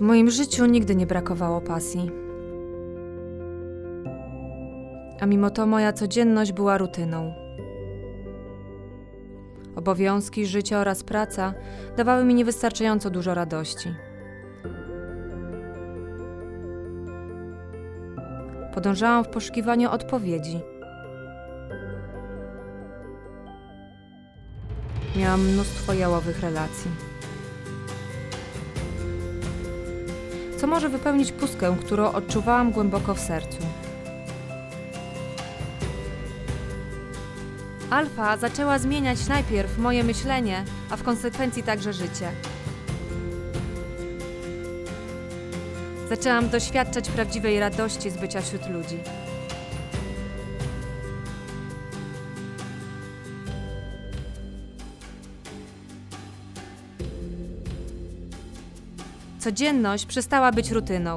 W moim życiu nigdy nie brakowało pasji. A mimo to moja codzienność była rutyną. Obowiązki, życie oraz praca dawały mi niewystarczająco dużo radości. Podążałam w poszukiwaniu odpowiedzi. Miałam mnóstwo jałowych relacji. Co może wypełnić pustkę, którą odczuwałam głęboko w sercu? Alfa zaczęła zmieniać najpierw moje myślenie, a w konsekwencji także życie. Zaczęłam doświadczać prawdziwej radości z bycia wśród ludzi. Codzienność przestała być rutyną.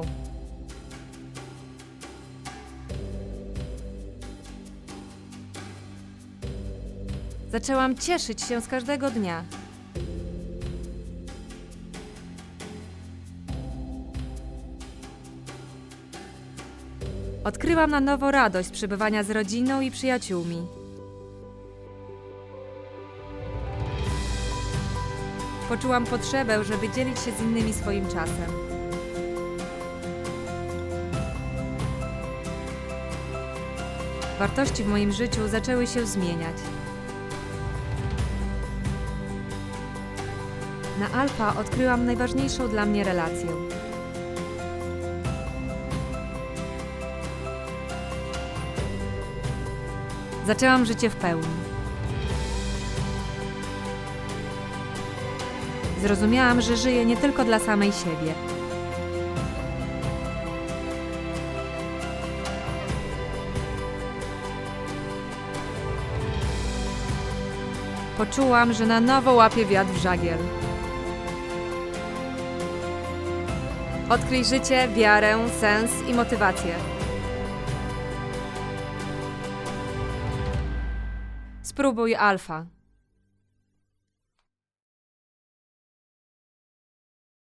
Zaczęłam cieszyć się z każdego dnia. Odkryłam na nowo radość przebywania z rodziną i przyjaciółmi. Poczułam potrzebę, żeby dzielić się z innymi swoim czasem. Wartości w moim życiu zaczęły się zmieniać. Na Alfa odkryłam najważniejszą dla mnie relację. Zaczęłam życie w pełni. Zrozumiałam, że żyję nie tylko dla samej siebie. Poczułam, że na nowo łapię wiatr w żagiel. Odkryj życie, wiarę, sens i motywację. Spróbuj alfa.